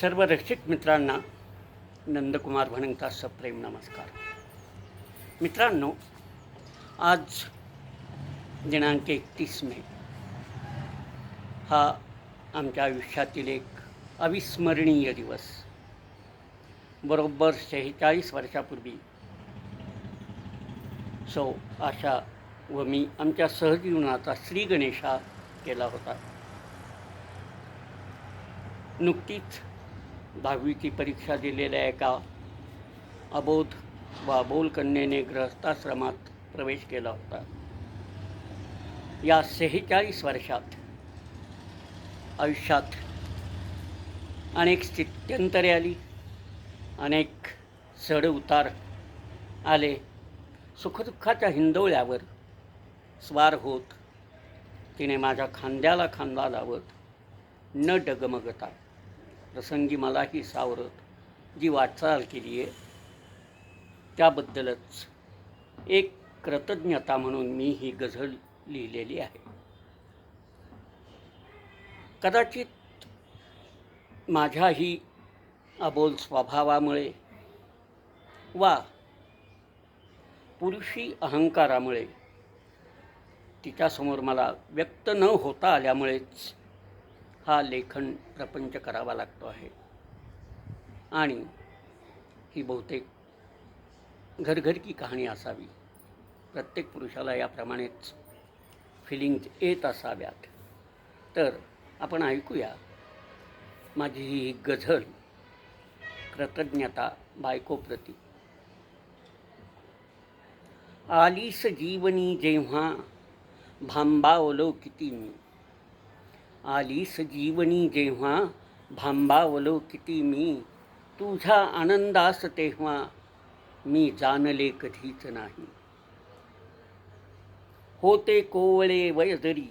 सर्व रक्षित मित्रांना नंदकुमार भणंगचा सप्रेम नमस्कार. मित्रांनो आज दिनांक एकतीस मे. हा आमच्या आयुष्यातील एक अविस्मरणीय दिवस. बरोबर शेहेचाळीस वर्षापूर्वी. सौ आशा व मी आमच्या सहजीवनाचा श्री गणेशा केला होता. नुकतीच दहावीची परीक्षा दिलेल्या एका अबोध व अबोल कन्येने प्रवेश केला होता. या सेहेचाळीस वर्षात आयुष्यात अनेक स्थित्यंतरे आली अनेक चढ उतार आले. सुखदुःखाच्या हिंदोळ्यावर स्वार होत तिने माझ्या खांद्याला खांदा लावत न डगमगता प्रसंगी मलाही सावरत जी वाटचाल केली आहे त्याबद्दलच एक कृतज्ञता म्हणून मी ही गझल लिहिलेली आहे. कदाचित माझ्याही अबोल स्वभावामुळे वा पुरुषी अहंकारामुळे तिच्यासमोर मला व्यक्त न होता आल्यामुळेच हा लेखन प्रपंच करावा लागतो आहे. आणि ही बहुतेक घरघरकी कहाणी असावी. प्रत्येक पुरुषाला याप्रमाणेच फिलिंग्ज येत असाव्यात. तर आपण ऐकूया माझी ही गझल कृतज्ञता बायकोप्रती आलीस जीवनी जेव्हा भांबावलो किती मी. आलीस जीवनी जेव्हा भांबावलो किती मी तुझ्या आनंदास तेव्हा मी जाणले कधीच नाही. होते कोवळे वय जरी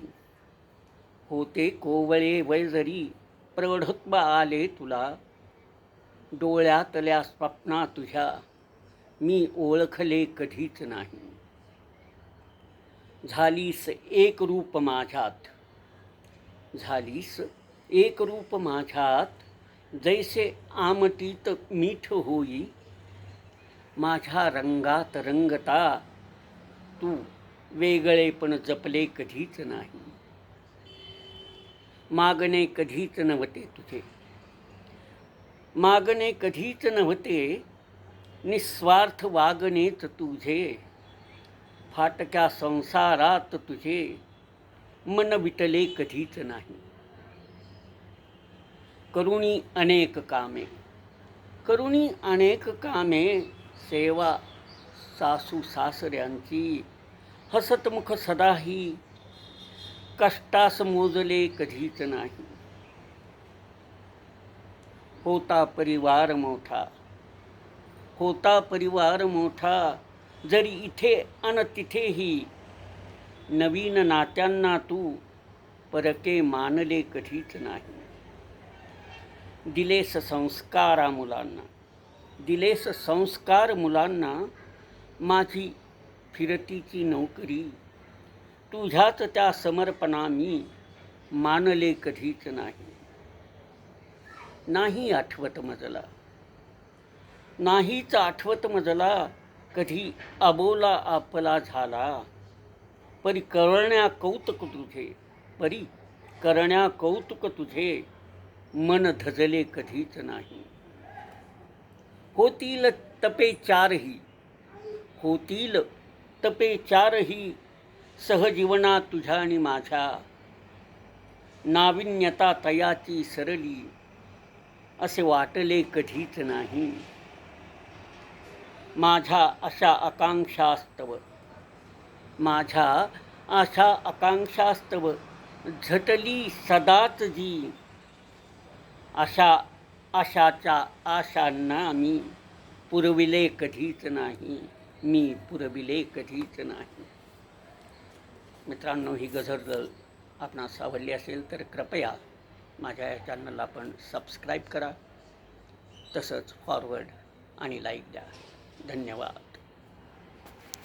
होते कोवळे वय जरी प्रौढत्व आले तुला डोळ्यातल्या स्वप्ना तुझ्या मी ओळखले कधीच नाही. झालीस एक रूप माझ्यात झालीस. एक रूप माझ्यात जैसे आमटीत मीठ होई. माझ्या रंगात रंगता तू वेगळे पण जपले कधीच नाही. मागणे कधीच नव्हते तुझे. मागणे कधीच नव्हते निस्वार्थ वागणेच तुझे. फाटक्या संसारात तुझे मन विटले कधीच नाही. करुणी अनेक कामे करुणी अनेक कामे सेवा सासू सासऱ्यांची हसतमुख सदाही कष्टास मोजले कधीच नाही. होता परिवार मोठा होता परिवार मोठा जरी इथे अन तिथेही नवीन नात्यांना तू परके मानले कधीच नाही. दिलेस संस्कारा मुलांना. दिलेस संस्कार मुलांना माझी फिरतीची नोकरी. तुझ्याच त्या समर्पणा मी मानले कधीच नाही. नाही आठवत मजला. नाहीच आठवत मजला कधी अबोला आपला झाला. परी करण्या कौतुक तुझे. परी करण्या कौतुक तुझे. मन धजले कधीच नाही. होतील तपे चारही. होतील तपे चारही. सहजीवना तुझ्या आणि माझ्या. नाविन्यता तयाची सरली. असे वाटले कधीच नाही. माझ्या अशा आकांक्षास्तव माझ्या आशा आकांक्षास्तव झटली सदाच जी. अशा आशाच्या आशांना मी पुरविले कधीच नाही. मी पुरविले कधीच नाही. मित्रांनो ही गझल आपणास आवडली असेल तर कृपया माझ्या या चॅनलला पण सबस्क्राईब करा. तसंच फॉरवर्ड आणि लाईक द्या. धन्यवाद.